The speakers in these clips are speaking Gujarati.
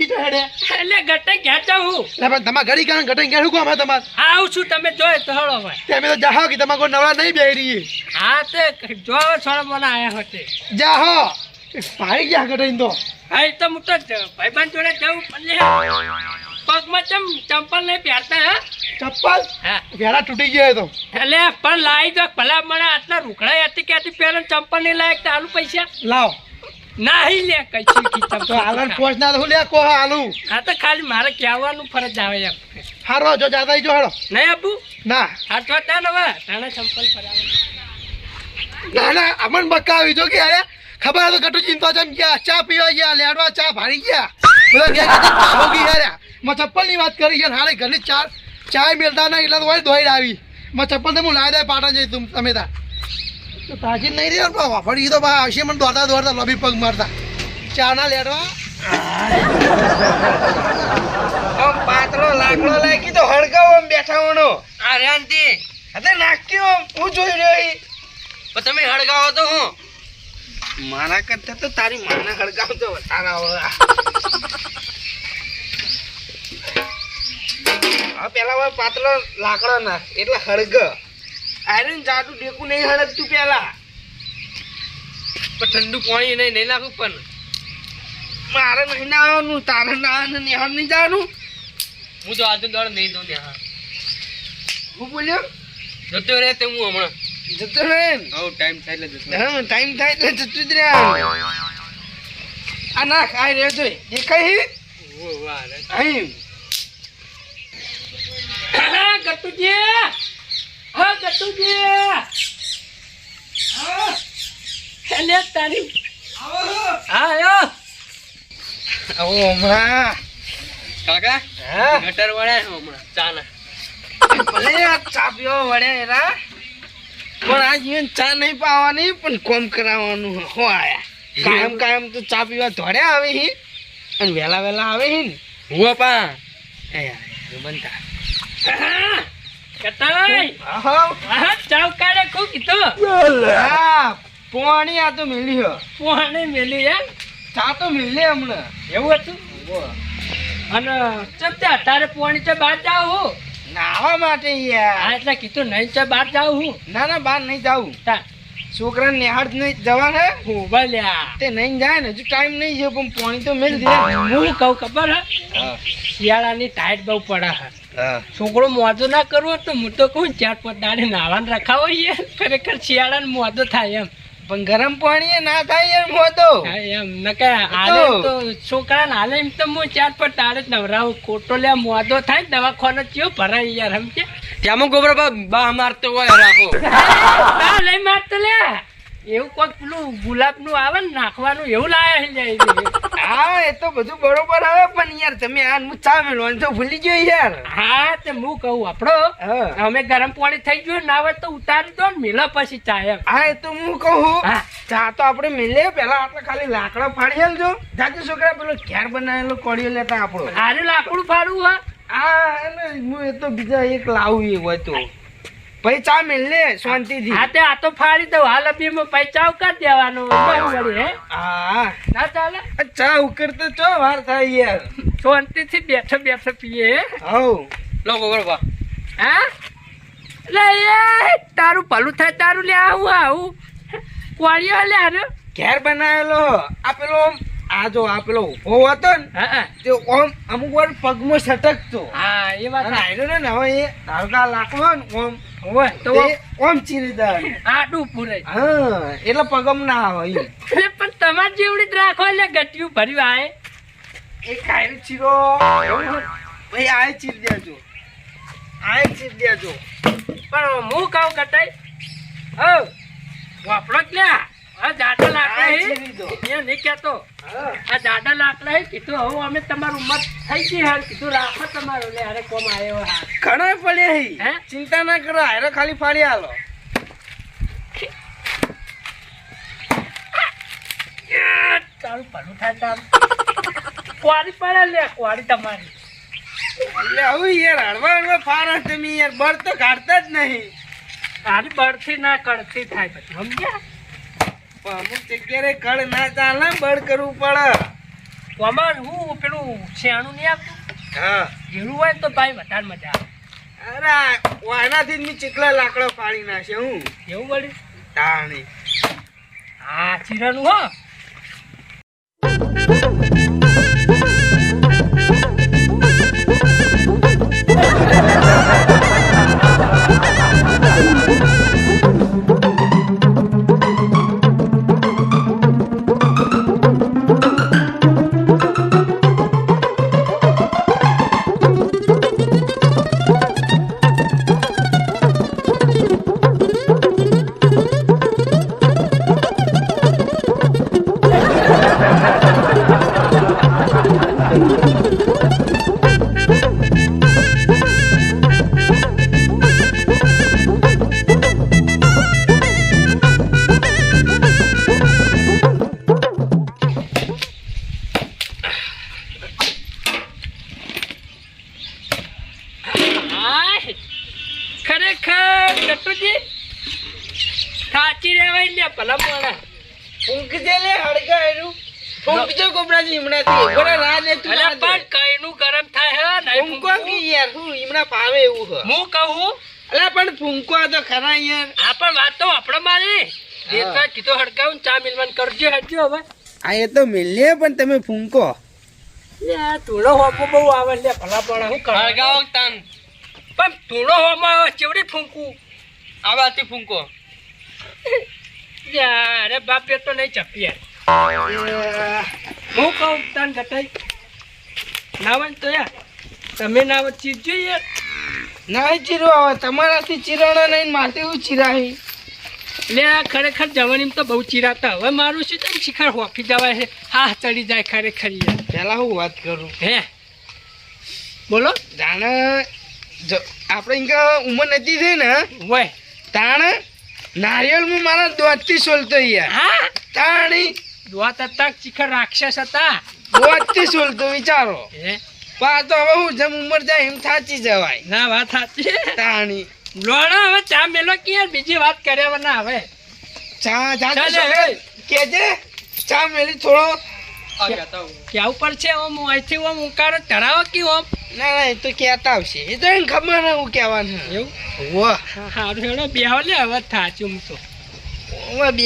ઈ તો હેડે. એટલે ગટે ક્યાં જાઉં લે પણ તમારે ઘડી કારણ ઘટે ક્યાં? શું કામ હે આવું છું તમે જોઈ તો હળો ભાઈ તે તો જાહો કે તમારે કોઈ નવરા નહીં બેહી રહી હા તે જો છોડ મને આયા હોતે જાહો. પાણી ક્યાં ઘટે તો હા તો હું તો ભાઈબંધ જોડે જવું પણ પગમાં ચમ ચંપલ નહીં પહેરતા હા? ચપ્પલ વેરા તૂટી ગયો તો. એટલે પણ લાવી દો ભલા મને આટલા રૂખડા હતી કે હતી પહેલા ચંપલ નહીં લાયક તો આલુ પૈસા? લાવ. નહીં લે કઈ કી તો આગળ ચંપલ ના હું લે કો આલુ? હા તો ખાલી મારે કહેવાનું ફરજ આવે એમ. હારો જો જાતા જો હારો નહીં આપું ના. તો ત્યાં હવે. તાણે ના ના અમન બક્કા આવી જો કે અરે ખબર કટુ ચિંતા જમ ગયા ચા પીવા ગયા લેડવા ચા ભારી ગયા. બધા ગયા કે ચા યારમાં ચપ્પલની વાત કરી યાર હારે ઘરની ચા ચાય મેળતા ના એટલે તો આવી. મેં ચપ્પલ તો હું લાવી દે પાટણ જઈ તું તમે તા. તો તાજી નહીં રહ્યો પણ વાફડી તો ભાઈ આવશે મને દોડતા દોડતા લોબી પગ મારતા. ચા ના લેડવા આમ પાતળો લાકડો લાગી તો હળગાવો આમ બેઠા હોનો આ રેન્ટી અરે નાખ્યો હું જોઈ રહ્યો. પણ તમે હળગાવો તો હું? મારા કરતા તો તારી માને હડકાવતો વધારે આવે. આ પેલા પાતળો લાકડો ના એટલે હળગ. આયરન જાડુ ડેકું નહીં હળગતું પેલા. પણ ઠંડુ પાણી નહીં નહીં નાખું પણ. મારે નહીં નાવાનું તારે ના નિહાળ નહીં જવાનું. હું તો આજે દોડ નહીં દઉં ને હું બોલ્યો? જતો રહે તે હું હમણાં. જતો રહે ને. હવ ટાઈમ થાય એટલે જતો હા ટાઈમ થાય એટલે જતું જ રહ્યા આ ના ખાઈ રહ્યો છે દેખાય અહીં. હા ગટુજી એટલે તારી હા આયો આવો. હમણાં. કાકા હા? ગટર વળ્યા છે હમણાં ચાના. ભલે આ ચા પીવા વળ્યા એરા પણ આ જીવન ચા નહીં પાવાની પણ કોમ કરાવવાનું હો આયા. કાયમ કાયમ તો ચા પીવા ધોડે આવે હી અને વહેલા વહેલા આવે હી ને. હું પા બનતા ખૂબ કીધું. પોણી આ તો મેલી હો. પોણે મેલી એમ? ચા તો મેલી હમણે. એવું હતું? અને ચમચા તારે પોણી છે બહાર જાવ હું? નાવા માટે યાર. એટલે કીધું નહીં છે બહાર જાવ હું. ના ના બહાર નહીં જાવ છોકરા નિહાળ નહીં હે. હું ભલ્યા તે નહીં જાય ને હજુ ટાઈમ નહીં છે પણ પાણી તો મેળ દે. હું કહું ખબર હે. શિયાળાની ટાઈટ બહુ પડે હા. છોકરો મોજો ના કરવો તો હું તો કહું ચાર પાંચ દાડે નાવાને રખાવો યાર ખરેખર શિયાળાને મોજો થાય એમ. પણ ગરમ પાણી ના થાય યાર મોતો એમ. ન કે આલે તો છોકરાને હાલે એમ તો હું ચાર પર તારે જ નવરાવું. ખોટો લે મોદો થાય ને દવાખાનો ચિયો ભરાય યાર સમજે ત્યાં ગોબર બા મારતો હોય રાખો. લઈ મારતો લે એવું કોઈક પેલું ગુલાબનું આવે ને નાખવાનું એવું લાયા છે લે એ. હા એ તો બધું બરોબર આવે પણ યાર તમે આ હું ચા મેળવાનું તો ભૂલી ગયો યાર. હા તે હું કહું આપડો. હા. અમે ગરમ પાણી થઈ ગયું ના હોય તો ઉતારી દો ને મિલો પછી ચા એમ. હા એ તો હું કહું. ચા તો આપણે મેલે પેલા આપણે ખાલી લાકડા ફાડી આલજો. જાતે છોકરા પેલો ઘેર બનાવેલો કોડિયો લેતા આપણો. આરે લાકડું ફાડવું હા. હા હું એ તો બીજા એક લાવું એવું હોય તો મિલને ચા મેલે શાંતિથી. હા તે આ તો ફાડી દઉં. હાલ અભીમાં પૈસા કરી દેવાનો. હે. હા ના ચાલે? આ ઉકર તો ચો વાર થાય યાર. શાંતિથી બેઠો બેઠો પીએ હે? હવ. લો બા હા? લે એ તારું ભલું થાય તારું લે આવું આવું. કોળિયો લે ઘેર બનાવેલો આ પેલો આ જો આ પેલો ઊભો હતો ને. તે ઓમ અમુક વાર પગમાં સટકતો. હા એ વાત આયરો ને હવે એ ધારકા લાકડો ને ઓમ હોય તો ઓમ. ચીરી દે આડું પૂરે હા એટલે પગમ ના આવે પણ તમારે જેવડી જ રાખો એટલે ગટિયું ભર્યું આય. એ કાયરો ચીરો. ભાઈ આય ચીર દેજો. આય ચીર દેજો. પણ હું કહું કટાઈ હો વાપરો જ હા જાડા લાકડા નહીં કહેતો. આ જાડા લાકડા હે? કીધું હવે અમે તમારું ઉંમર થઈ ગઈ હાલ. કીધું રાખો તમારું લે કોમ આવ્યો હા ઘણા પડ્યા હી? ચિંતા ના કરો હારે ખાલી ફાડી હાલો તારું ભલું થાય તારું. કવારી પડે લે તમારી. એટલે હવે યાર હળવા હળવા ફારા તમે યાર બળ તો કાઢતા જ નહીં. તારી બળથી ના કળથી થાય પછી સમજ્યા? પણ અમુક જગ્યાએ કળ ના ચાલે બળ કરવું પડે. આમાં હું પેલું શેણું નહીં આપતું? હા. ઝીણું હોય તો ભાઈ વધારે મજા આવે. અરે આનાથી મેં ચીકલા લાકડો પાડી નાખે હું? એવું મળ્યું તાણી. હા ચીરાનું હો. ખરેખર નટુજી સાચી રહેવાય ને ભલા મોણા ફૂંકજે લે હળગાયેલું ફૂંકજો કોબરાજી હમણાંથી. બરા રાત ને તું અરે પણ કઈનું ગરમ થાય હે નહીં ફૂંકો કે યાર હું હમણાં ફાવે એવું હ. હું કહું? અલા પણ ફૂંકો તો ખરા યાર. આ પણ વાત તો આપણે મારી. કીધો હડકાવું ચા મિલવાન કરજો હરજો હવે. આ એ તો મિલે પણ તમે ફૂંકો. લે, આ બહુ આવે લે ભલા પણ હું તાન. પણ ધૂળો હોવામાં આવે ચેવડી ફૂંકું આ બાજુથી ફૂંકો અરે બાપે તો નહીં ચપીએ. હું કહું તાન ગટાઈ નાવન તો યાર તમે નાવ ચીજ જોઈએ. ના ચીરો આવે તમારાથી ચીરાણા નહીં માટે હું ચીરાહી. લે ખરેખર જવાની તો બહુ ચીરાતા. હવે મારું શું તમે શિખર હોફી જવાય છે? હા ચડી જાય ખરેખર યાર. પેલા હું વાત કરું? હે? બોલો. જાણે જો આપણે ઇંકા ઉંમર નથી થઈ ને વય તાણે નારિયેળમાં મારા દોઢથી સોલતો યાર. હા? તાણી દોત હતા ચીખર રાક્ષસ હતા. દોઢથી સોલતો વિચારો. પા તો હવે હું જેમ ઉંમર જાય એમ થાચી જવાય. ના વાત સાચી તાણી. લોણો હવે ચા મેલો કે બીજી વાત કર્યા ના હવે. ચા ચાલે, કેજે ચા મેલી થોડો. ક્યાં ઉપર છે ઓમ? અહીંથી ઓમ ઉકાળો ચડાવો કે ઓમ? ના ના એ તો કહેતા આવશે એ તો એને ખબર ને હું કહેવાનું. એવું? વાહ સારું હેડો બેહો લે હવે થાચું તો. હવે બે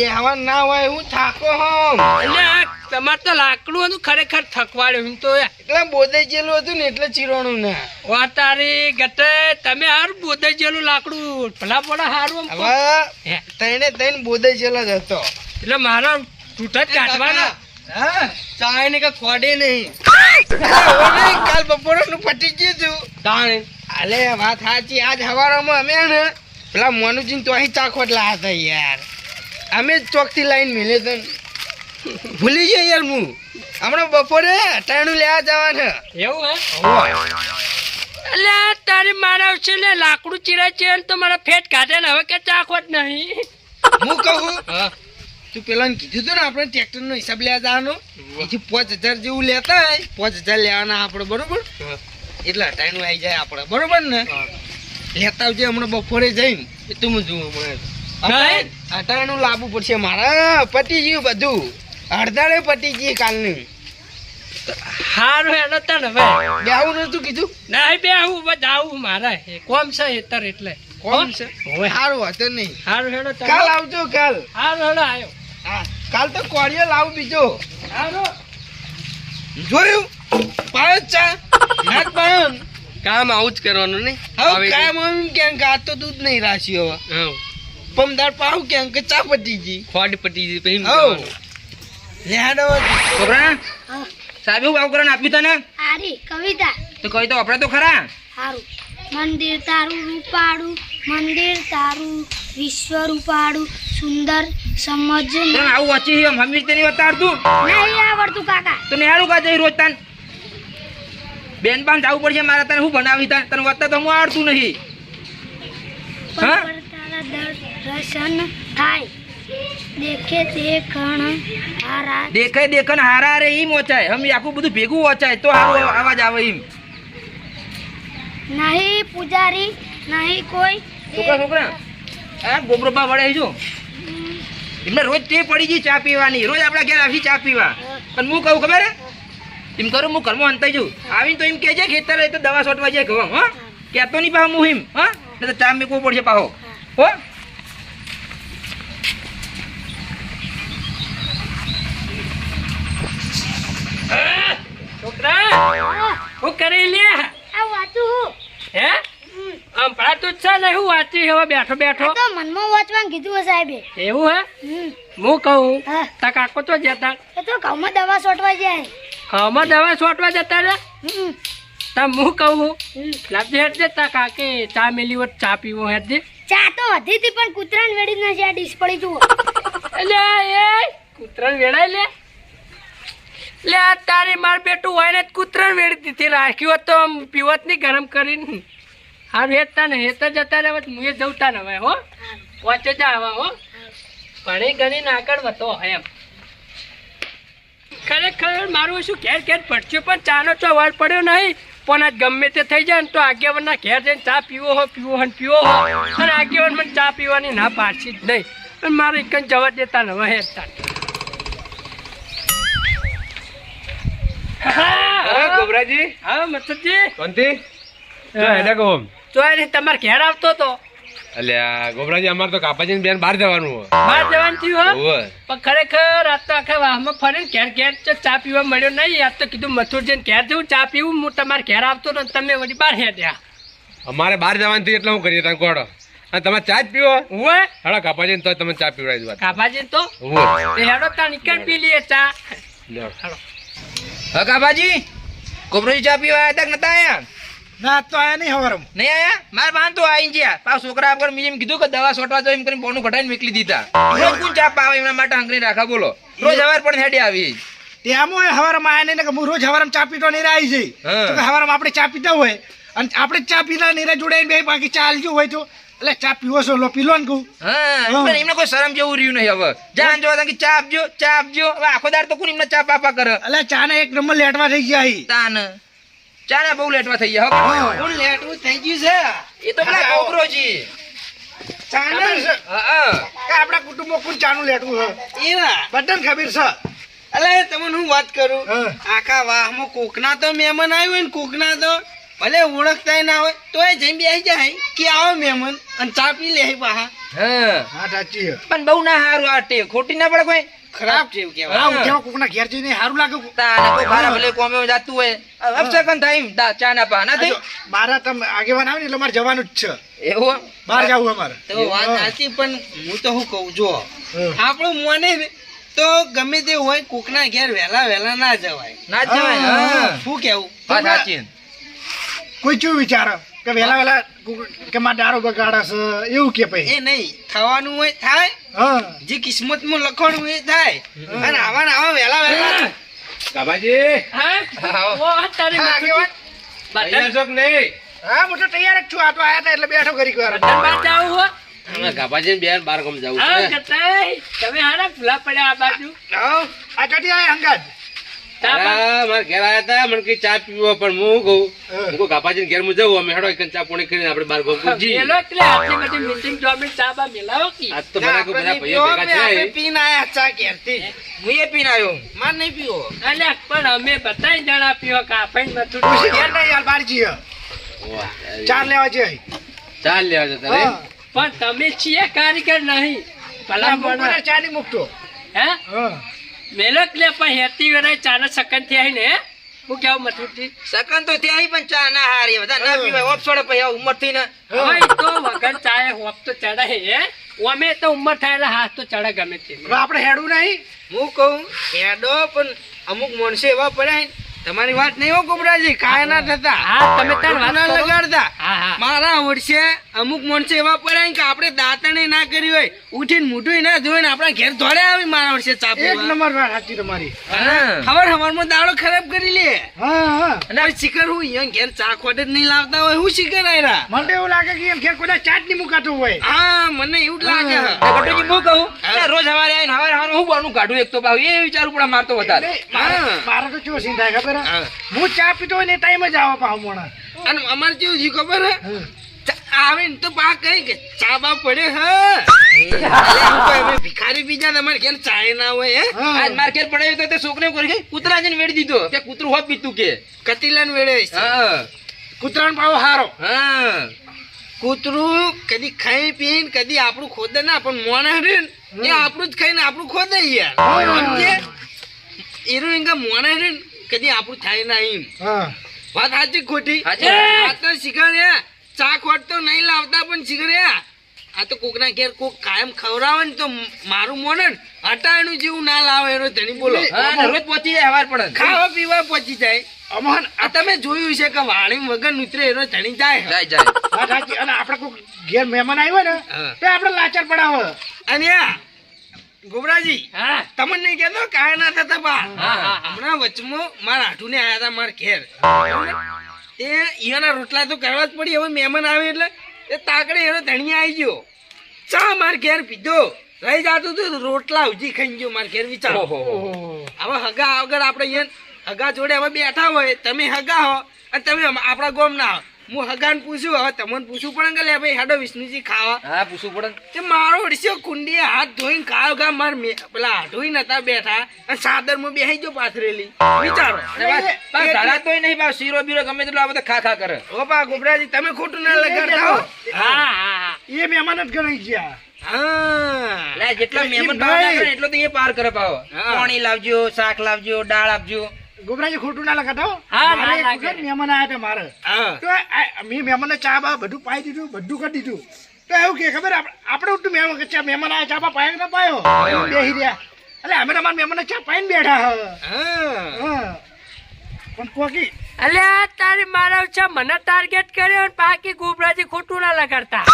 ના હોય હું થાકો હમ એટલે તમારે તો લાકડું હતું ખરેખર થકવાડ્યું. હું તો. એટલે બોદાઈ હતું ને એટલે ચીરોણું ને. વા તારી ગતે તમે હારું ગયેલું લાકડું. ભલા પડા હારું. હવે તઈને તઈને બોદાઈ ગયેલો જ હતો. એટલે મારા તૂટ જ કાઢવાના. હા ચા એને કાંઈ ખોડે નહીં. કાલ બપોરે કાલ બપોરનું પટી ગયું તું. તાણે? અલે વાત સાચી આજ હવારમાં અમે ને પેલા મોનુજીને તો અહીં ચાખોટ લાયા હતા યાર. અમે જ ચોકથી લાઈન મિલે તો ભૂલી ગયો યાર હું. હમણાં બપોરે ટાણું લેવા જવાના. એવું હે? એટલે તારી મારા છે ને લાકડું ચીરા છે તો મારા ફેટ કાઢે ને હવે કે ચાખો જ નહીં. હું કહું? હા. તું પેલા કીધું હતું ને આપણે ટ્રેક્ટર નો હિસાબ લેવા જવાનો. એથી પાંચ હજાર જેવું લેતા હોય પાંચ હજાર લેવાના આપણે બરોબર? એટલે ટાણું આવી જાય આપણે બરોબર ને? લેતા આવજે હમણાં બપોરે જઈને. એ તો હું જોઉં હમણાં. અટાણું લાવવું પડશે મારા. પતી ગયું બધું. અડધાડે પતી ગઈ કાલની. હારું હેડો તને હવે. બેવું નતું કીધું? ના બે હું બસ આવું મારા કોમ છે હેતર એટલે. કોમ છે? હોવે. સારું હતો નહીં. હારું હેડો કાલ આવજો કાલ. હારું હેડો આવ્યો કાલ તો કોળિયો લાવું બીજો. જોયું? પાયો ચા. નાક પાયો કામ આવું જ કરવાનું નહીં હવે કામ એમ કેમ કે આ તો દૂધ નહીં રાશી હવે. હા. પમદાર પાવું કેમ કે ચા પટી ગઈ. ખોડ પટી ગઈ પછી હઉ. મૂકવાનું. છોકરા સાહેબ હું આવકરણ આપ્યું તને? આરી કવિતા. તો કહી વપરા તો ખરા? હારું. મંદિર તારું રૂપાળું મંદિર તારું વિશ્વ રૂપાળું સુંદર સમજ તને આવું વચ્ચે મમ્મી તેની વતાડતું. નહીં આવડતું કાકા. તો નિહાળું કાજે રોજ તાન? બેન પાન જવું પડશે મારે તને શું ભણાવી તાન? તને વત્તા તો હું આવડતું નહીં. હા? દર્શન થાય. દેખે દેખણ હારા. દેખે દેખન હારા રે ઈમ ઓચાય હમ આખું બધું ભેગું ઓચાય તો સારો અવાજ આવે ઈમ નહીં પૂજારી નહીં કોઈ. છોકરા છોકરા આ ગોબરોબા વળે જો એમને રોજ તે પડી ગઈ ચા પીવાની રોજ આપણા ઘેર આવી ચા પીવા. પણ હું કહું ખબર હે? એમ કરું હું ઘરમાં અંતાઈ જઉં. આવીને તો એમ કહેજે ખેતર તો દવા છોટવા જાય ઘઉં હા? કહેતો નહીં પાહો મુહિમ હા? ને તો ચા મેકવો પડશે પાહો. હો? છોકરા હું. કરી લે આ વાંચું હું હે આમ તો છે ને હું વાંચી હવે બેઠો બેઠો. તો મનમાં વાંચવાનું કીધું હે સાહેબે. એવું હે? હું કહું તા કાકો તો જતા. એ તો ઘઉંમાં દવા છોટવા જાય. ઘઉંમાં દવા છોટવા જતા રે? તા હું કહું લાવજે હેઠ તા કાકે ચા મેલી હોત ચા પીવો હેઠ ચા તો વધી હતી પણ કૂતરાને વેડી ના આ ડીશ પડી જુઓ. એટલે એ કૂતરાને વેડાય લે. લે આ તારી માર બેટું હોય ને કૂતરાને વેડી દીધી. રાખ્યું તો પીવત નહીં ગરમ કરીને. હારું વેચતા ને તો જતા રહેવા હું એ જવતા ને હવે હો. પહોંચે જા હવે હો. ઘણી ઘણી આગળ વધો એમ. ખરેખર મારું શું ઘેર ઘેર પડશે પણ ચાનો તો વાર પડ્યો નહીં. પણ આજ ગમે તે થઈ જાય ને તો આગેવાનના ઘેર જઈને ચા પીવો હો પીવો હો પીવો હો. અને આગેવાન મને ચા પીવાની ના પાડશી જ નહીં. પણ મારે એક જવા દેતા ને હવે હેરતા ગોબરાજી હા મથુરજી. કોનથી? હેડા કહો. તો તમારે ઘેર આવતો તો? અલ્યા ગોબરાજી અમારે તો કાપાજી બેન બહાર જવાનું હોય. બહાર જવાનું થયું પણ ખરેખર આજ તો આખા વાહમાં ફરીને ઘેર ઘેર ચા પીવા મળ્યો નહીં. આજ તો કીધું મથુરજીને ઘેર જવું ચા પીવું હું તમારે ઘેર આવતો તો તમે વળી બહાર હેડ્યા અમારે બહાર જવાનું થયું એટલે હું કરીએ તમે કોડો અને તમે ચા જ પીવો? હોય? હેડા કાપાજી તો તમે ચા પીવડાવી દો કાભાજી તો? હેડો તા નીકળ પી લઈએ ચા. લ્યો. હા કાબાજી કોપરોજી ચા પીવા આવ્યા નતા આયા? ના તો આયા નહીં હવારમ. નહીં આયા? માર બાન તો આઈ ગયા. પાછા છોકરા આગળ મેં એમ કીધું કે દવા છોટવા જો એમ કરીને બોનું ઘટાઈને મેકલી દીધા. રોજ કોણ ચા પાવે એમના માટે હંગરી રાખા? બોલો. રોજ હવાર પણ હેડી આવી. ત્યાં હું હવારમાં આયા નહીં કે હું રોજ હવારમાં ચા પીતો નહીં આવી જઈ. તો કે હવારમાં આપણે ચા પીતા હોય. અને આપણે ચા પીતા નહીં જોડાઈને બે બાકી ચા હાલજો હોય તો. એટલે ચા પીવો છો લો પીલો ને કહું. હા એમને કોઈ શરમ જેવું રહ્યું નહીં હવે. જાન જોવા કે ચા આપજો ચા આપજો. હવે આખો દાર તો કોણ એમને ચા પાપા કરે? એટલે ચા ને એક નંબર લેટવા થઈ ગયા તાન. ચા ના બહુ લેટવા થઈ ગયા કોણ લેટવું થઈ ગયું છે. એ તો પેલા કોપરોજી ચાને? હા હા. કે આપણા કુટુંબમાં કોણ ચાનું લેટવું છે એવા? બધાને ખબર છે. અલે તમને હું વાત કરું? હા. આખા વાહમાં કોકના તો મહેમાન આવ્યું હોય ને કોકના તો. ભલે ઓળખતા ના હોય તોય જઈને બેસી જાય. કે આવો મહેમાન અને ચા પી લે પાહા. હા. હા સાચી પણ બહુ ના સારું આ ખોટી ના પડે કોઈ? ખરાબ છે એવું કહેવાય. આ ઉઠ્યા કોકના ઘેર જઈને સારું લાગે તાને કોઈ બારા ભલે કોમે જાતું હોય. અપસકન થાય એમ ચા ના પા. ના થઈ? મારા તમે આગેવાન આવે ને એટલે મારે જવાનું જ છે. એવું બહાર જવું અમારે. તો વાત સાચી પણ હું તો શું કહું જો આપણું મને તો ગમે તે હોય કોકના ઘેર વહેલા વહેલા ના જવાય. ના જવાય હા. હા. શું કેવું વાત સાચી. કોઈ ચું વિચારે? કે વહેલા વહેલા કોક- કે માં દારૂ બગાડે એવું કે પછી. એ નહીં થવાનું હોય થાય. હા. જે કિસ્મતમાં લખવાનું હોય એ થાય. અને આવા ને આવા વહેલા વહેલા કાપાજી હા? ઓ તારી હા, આગેવાન. બટન છો કે નહીં? હા હું તો તૈયાર જ છું. આ તો આયા હતા એટલે બેઠો કરી વાર. બટન બહાર જાવ હો? અમે કાપાજી બેન બાર ગમ જાવ હા છે તમે હારા ભૂલા પડ્યા આ બાજુ. આ કટી આય અંગાજ મારા ઘેર આયા હતા મને કઈ ચા પીવો પણ હું કહું. હા. કહું ઘેર હું જવું અમે હેડો એક ચા પોણી કરીને આપણે ગામ જી એટલે આટલી બધી meeting જોઈને ચા બા મેલાવો કી? આજ તો બધા બધા ભાઈઓ ભેગા છે. પીને આયા ચા ઘેરથી. હું એ પીને આવ્યો માર નહીં પીવો. અલ્યા, પણ અમે બધાય જણા પીવો કાપાઈને બધું ઘેર નહીં યાર બહાર જઈએ. ચાર લેવા ચાલ લેવા જતા રે? પણ તમે છીએ કારીગર નહીં. ભલા મોણા. કોને મૂકતો. હે? હા. મેલો લે પણ હેતી વેરા ચાના સકનથી ને? હું કેવું મથુરજી સકન તો ત્યાં પણ ચા ના હારી બધા ના પીવાય. ઓપ છોડે પછી ઉંમરથી ને. હોય તો વગર ચાય હોપ તો ચડાય હે અમે તો ઉંમર થાય એટલે હાથ તો ચડે ગમે તે. આપણે હેડવું નહીં? હું કહું હેડો પણ અમુક માણસો એવા પડ્યા તમારી વાત નહીં હો ગોબરાજી કાંઈ ના થતા. હા તમે તાર વાત ના લગાડતા. હા હા. મારા વર્ષે અમુક માણસો એવા પડ્યા કે આપણે દાંતણે ના કરી હોય. ઉઠીને મોઢું ના ધોઈને આપણા ઘેર ધોડે આવી મારા વર્ષે ચાપ એક નંબર વાત સાચી તમારી. ખબર હવારમાં દાડો ખરાબ કરી લે. હા હા. અને શિખર હું અહીંયા ઘેર ચા ખોટે જ નહીં લાવતા હોય હું શિખર આયરા. મને એવું લાગે કે એમ ઘેર કોઈ ચાટ નહીં મુકાતું હોય. હા મને એવું જ લાગે હા. કહું? રોજ હવારે આવીને હવારે હવારે હું બાનું કાઢું એક તો ભાવ એ વિચારું પણ મારતો વધારે. મારે તો કેવું સીન હે? ચા પીતો હોય ને ટાઈમ જ આવે પાવ મોણા. અને અમારે કેવું થયું ખબર હે? આવે ને તો પા કઈ કે ચા બા પડે હા. ભિખારી બીજા તમારે ઘેર ચાય ના હોય હે. આજ માર ઘેર પડે તો તે છોકરીને કરી કૂતરા જઈને વેડી દીધો. કે કૂતરું હોપ પીતું કે. કતીલા ને વેડે હા. કૂતરાનો પાવો હારો. હા. કૂતરું કદી ખાઈ પીને કદી આપણું ખોદે ના પણ મોણા રે ને, એ આપણું જ ખાઈને આપણું ખોદે યાર. એનું એંગા મોણા રે ને, કદી આપણું થાય ના વાત સાચી ખોટી. આ તો શીખર ચા ખોટ તો નહીં લાવતા પણ શીખર આ તો કોકના ઘેર કોક કાયમ ખવડાવે ને તો મારું મોને હટાણું જેવું ના લાવે એનો ધણી બોલો. રોજ પહોંચી જાય હવાર પડે. ખાવા પીવા પહોંચી જાય. અમાન આ તમે જોયું છે કે વાણી વગર ઉતરે એનો ધણી જાય. જાય જાય. અને આપણે કોઈ ઘેર મહેમાન આવ્યો ને તો આપણે લાચાર પડાવો. અને આ ગોબરાજી હા. તમને નહીં કહેતો કાય ના થતા બા. હમણાં વચમાં મારા હાઠું ને આયા હતા મારા ઘેર. એ ઈયાના રોટલા તો કરવા જ પડી. હવે મહેમાન આવે એટલે એ તાકડે એનો ધણિયા આવી ગયો. ચા માર ઘેર પીધો. રહી જાતું તું રોટલા ઉજી ખાઈ ગયો માર ઘેર વિચાર. હવે હગા વગર આપણે હગા જોડે હવે બેઠા હોય. તમે હગા હો અને તમે આપણા ગોમ ના હો. હું હગાન પૂછ્યું હવે તમને પૂછવું પડે કે લે ભાઈ હાડો વિષ્ણુજી ખાવા. હા પૂછવું પડે. તે મારો ઓડિસ્યો કુંડીએ હાથ ધોઈને ખાવ ગા માર મે- પેલા હાડુઈ નતા બેઠા અને ચાદરમાં બેહી ગયો પાથરેલી. વિચારો. બસ તોય નહીં બા શીરો બીરો ગમે તેટલો આ બધા ખા ખા કરે. ઓ બા ગોબરાજી તમે ખોટું ના લગાડતા હો. હા એ મહેમાન જ ગણાઈ ગયા. હા. લે જેટલા મહેમાન ભાવ ના કરે એટલો તો એ પાર કરે પાવ પાણી લાવજો શાક લાવજો દાળ આપજો. ગોબરાજી ખોટું ના લખાતો હા, મહેમાન આવ્યા હતા મારે. તો મેં મહેમાનને ચા બા બધું પાઈ દીધું બધું કરી દીધું. તો એવું કે ખબર આપ- આપણે ઉઠું મહેમાન ચા મહેમાન આવ્યા ચા બા પાયો ના પાયો? બેહી રહ્યા. એટલે અમે તમારા મહેમાનને ચા પાઈને બેઠા હા. હા. હા. પણ કોકી અલે તારી મારા છે મને ટાર્ગેટ કર્યો અને બાકી ગોબરાજી ખોટું ના લગાડતા.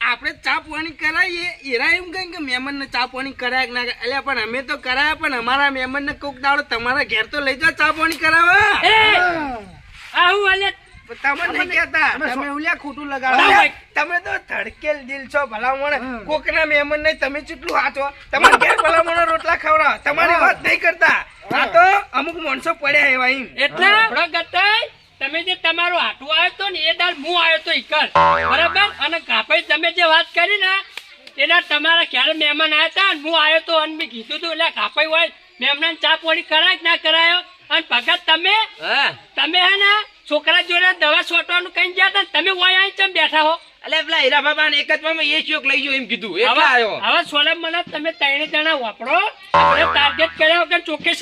આપણે ચા પાણી કરાવીએ એરા એમ કઈ કે મહેમાન ને ચા પાણી કરાય ના એટલે પણ અમે તો કરાયા પણ અમારા મહેમાન ને કોક દાડો તમારા ઘેર તો લઈ જાઓ ચા પાણી કરાવવા. એ! આવું અલે તમે નહીં કહેતા. તમે ઉલ્યા ખોટું લગાડો. તમે તો ધડકેલ દિલ છો ભલામણ. કોકના મહેમાન નહીં તમે ચેટલું હાચો. તમારા ઘેર ભલામણ રોટલા ખવડાવો. તમારી વાત નહીં કરતા. આ તો અમુક માણસો પડ્યા એવા એમ. એટલે? તમે જે તમારો આટું આવ્યો તો ને એ દાળ હું આવ્યો તો ઈકર બરાબર? અને કાપાઈ તમે જે વાત કરી ને એના તમારા ક્યારે મહેમાન આવ્યા હતા હું આવ્યો તો અને મેં કીધું તું એટલે કાપાઈ હોય મહેમાન ચા પાણી કરાય કે ના કરાયો? અને ભગત તમે? તમે હે ને છોકરા જોડે દવા છોટવાનું કઈ ગયા હતા તમે હોય અહીં ચમ બેઠા હો? એટલે પેલા હીરા બાબા ને એક જ માં એ ચોક લઈ ગયો એમ કીધું. એટલે આવ્યો. હવે સોલમ મને તમે ત્રણે જણા વાપરો. આપણે ટાર્ગેટ કર્યા વગર ચોખ્ખે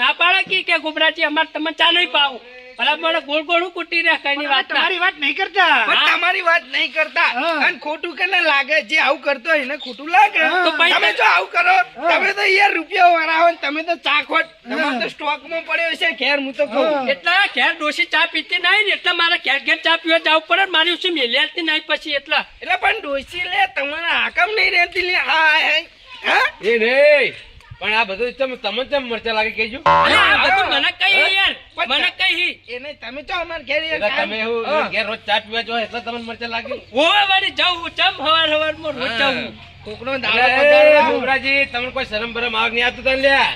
ના પાડે કે કે ગોબરાજી અમારે તમે ચા નહીં પાવું? ભલા મને ગોળ ગોળ કુટી રહ્યા વાત તમારી વાત નહીં કરતા. તમારી વાત નહીં કરતા. અને ખોટું કે લાગે? જે આવું કરતો હોય એને ખોટું લાગે. તો પછી તમે જો આવું કરો તમે તો યાર રૂપિયા વાળા ને તમે તો ચાખોટ તમારે તો સ્ટોકમાં પડ્યો છે ઘેર હું તો કહું. એટલે ઘેર ડોસી ચા પીતી નહીં ને એટલે મારે ઘેર ઘેર ચા પીવા જવું પડે મારી મેલ્યાતી નહીં પછી એટલા. એટલે પણ ડોસી લે તમારા આકમ નહીં રહેતી લે. હા હા હા. એ નહીં પણ આ બધું તમે તમે કેમ મરચા લાગે કેજો અરે આ બધું મને કઈ યાર મને કઈ એને તમે તો અમાર ઘેર યાર તમે એવું ઘેર રોજ ચાટ પીવા જો એટલે તમને મરચા લાગે. ઓવે વાડી જાઉં ચમ હવાર હવારમાં રોજ જાઉં કોકનો દાડો પધારવા. તમને કોઈ શરમ ભરમ આગ નહીં આવતું તને લ્યા?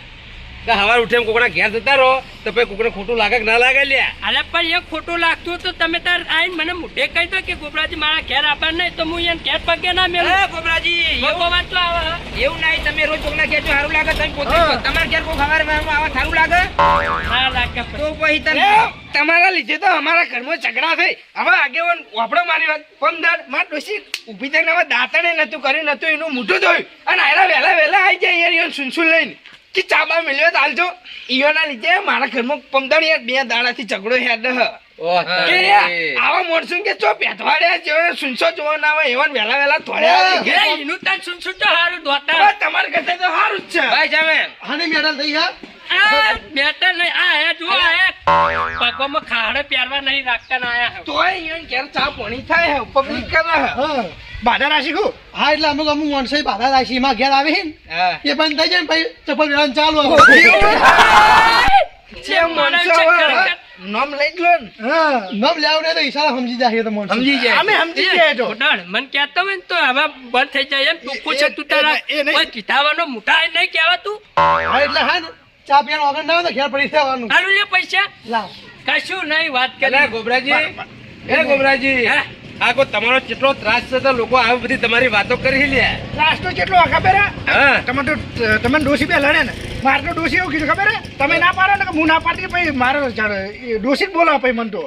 કે હવાર ઉઠે કોકના ઘેર જતા રહો તો પછી કોકને ખોટું લાગે કે ના લાગે લ્યા. અરે પણ એ ખોટું લાગતું તો તમે તાર આઈને મને મોઢે કહી દો કે ગોબરાજી મારા ઘેર આપણ નહીં તો હું એને ઘેર પગે ના મેલું. હા, ગોબરાજી એવું વાત તો આવે એવું નહીં તમે રોજ કોકના ઘેર જો સારું લાગે તમે પોતે તમાર ઘેર કોઈ ખબર આવે સારું લાગે? ના લાગે તો પછી તમે તમારા લીધે તો અમારા ઘરમાં ઝઘડા થઈ. હવે આગેવાન વાપડો મારી વાત. પમદાર માર ડોસી ઊભી થઈને હવે દાંતણે નતું કર્યું નતું એનું મોઢું જોયું અને આયરા વહેલા વહેલા આવી જાય યાર સુનસુન લઈને. કે ચાબા મિલ્યો તો ઈયોના લીધે મારા ઘરમાં પમદાણી બે દાડાથી ઝઘડો હેડ. કે આવા માણસો કે ચો પેટવાડ્યા જેવો સુનસો જોવા ના હોય એવા વહેલા વહેલા થોડ્યા એનું તાર સુન સુન તો સારું ધોતા. હવે તમારા કરતા તો સારું જ છે. ભાઈ સામે હાને મેડલ થઈ ગયા આ નહીં આ હે આ પગોમાં ખાડે પહેરવા નહીં રાખતા ના આયા તોય ઈયોને ઘેર ચા પાણી થાય હે પબ્લિક કરે હે. બાધા રાશી ખુ હા એટલે અમુક અમુક માણસો બાધા રાશી માં ઘેર આવે ને એ બંધ થઈ જાય ને પછી ચપ્પલ વેળાને ચાલુ જે માણસો છે હોય, ખરેખર. નામ લઈ લો ને. લેવું ને તો ઈશારા સમજી જાય તો સમજી જાય. અમે સમજી જાય તો. ઘોડાણ, મને કહેતો હોય ને તો હવે બંધ થઈ જાય એમ. ટૂંકું છે તું તારા એ- નહીં. કીધાવાનો મોટા નહીં કહેવાતું. એટલે હા ને ચા પીવાનો વગર ના હોય તો ઘેર પડી જવાનું હારું લે પૈસા. લાવ કશું નહીં વાત કરે. ગોબરાજી. એ ગોબરાજી. હે? આ કોઈ તમારો કેટલો ત્રાસ છે તો લોકો આવી બધી તમારી વાતો કરી લે. ત્રાસ તો કેટલો ખબર હે? તમે તો તમે ડોસી બે લડે ને. મારે તો ડોસી એવું કીધું ખબર હે? તમે ના પાડો ને કે હું ના પાડતી પછી મારે ડોસી જ બોલાવ પછી મને તો.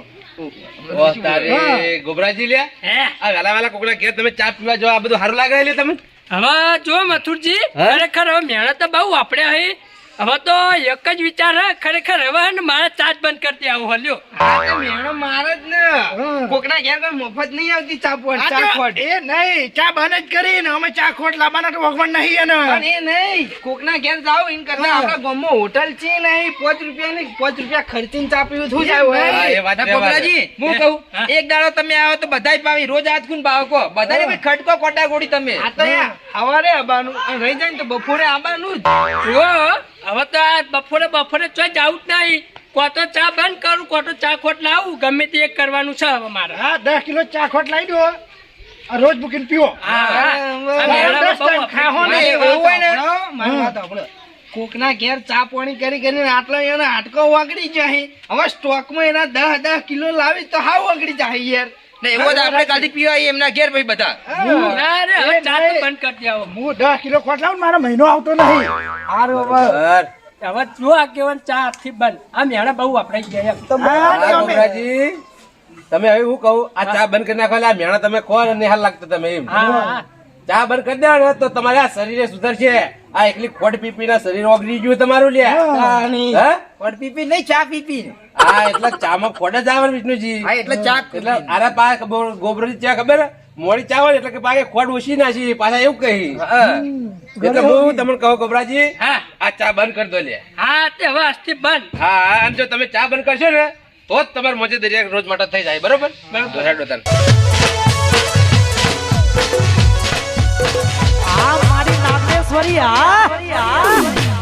ગોબરાજી લે હે? આ વેલા વેલા કોકના ઘેર તમે ચા પીવા જો આ બધું સારું લાગે લે તમે હવે જો મથુરજી? ખરેખર હવે મહેનત તો બહુ આપણે હે. હવે તો એક જ વિચાર હે ખરેખર. હવે મારે ચાર્જ બંધ કરતી આવું હલ્યો. હા તો મેણો મારે જ ને. કોકના ઘેર કોઈ મફત નહીં આવતી ચા પોણ ચા ખોટ. એ નહીં ચા બંધ જ કરી ને અમે ચા ખોટ લાવવાના તો વગવણ નહીં પણ એ નહીં કોકના ઘેર જાવ એમ કરતા આપણા ગામમાં હોટલ છે નહીં પાંચ રૂપિયા ની પાંચ રૂપિયા ખર્ચીને ચા પીવું શું જાય હોય? હા, કહું એક દાડો તમે આવો તો બધાય પાવી રોજ હાથ ખૂન પાવો કો બધાને ભાઈ ખટકો કોટા ગોડી તમે. આ તો સવારે આવવાનું રહી જાય ને તો બપોરે આવવાનું જ. જો હવે તો આ બપોરે બપોરે ચોય જાવું જ નહીં. કોતો ચા બંધ કરું કો ચા ખોટ લાવું. ગમે તે એક કરવાનું છે હવે મારે. હા દસ કિલો ચા ખોટ લાવી દો. રોજ મૂકીને પીવો. હા, હા. કોકના ઘેર ચા પાણી કરી કરીને આટલો એનો હાટકો વાગડી જાય. હવે સ્ટોકમાં એના દસ દસ કિલો લાવી તો હાવ વગડી જાય યાર. ને એવો આપણે કાલથી પીવા એમના ઘેર ભાઈ બધા. ના રે હવે ચા તો બંધ કરી દે હું દસ કિલો ખોટ ને મારો મહિનો આવતો નહીં. હવે. હવે જો આ કેવન ચા થી બંધ. આ મેણા બહુ ગયા ગોબરાજી તમે હવે હું કહું આ ચા બંધ કરી નાખો મેળા આ મેણા તમે ખોર અને નિહાલ લાગતો તમે એમ. હા. ચા બંધ કરી દેવાનું ને તો તમારે આ શરીરે સુધરશે. આ એકલી ખોટ પીપી ના શરીર ઓગળી ગયું તમારું લે ખોટ પીપી નહીં ચા પીપી. હા એટલે ચા માં ખોટ જ આવે વિષ્ણુજી. એટલે ચા એટલે આરા પા ગોબરી ચા ખબર? મોડી ચા હોય એટલે કે પાકે ખોટ ઓછી નાખી પાછા એવું કહી. એટલે હું તમને કહું ગોબરાજી હા. આ ચા બંધ કરી દો લે હા તે હવે આજથી બંધ. હા અને જો તમે ચા બંધ કરશો ને તો જ તમારે મોજે દરિયા રોજ માટે થઈ જાય બરોબર? તો ઈશ્વરી આ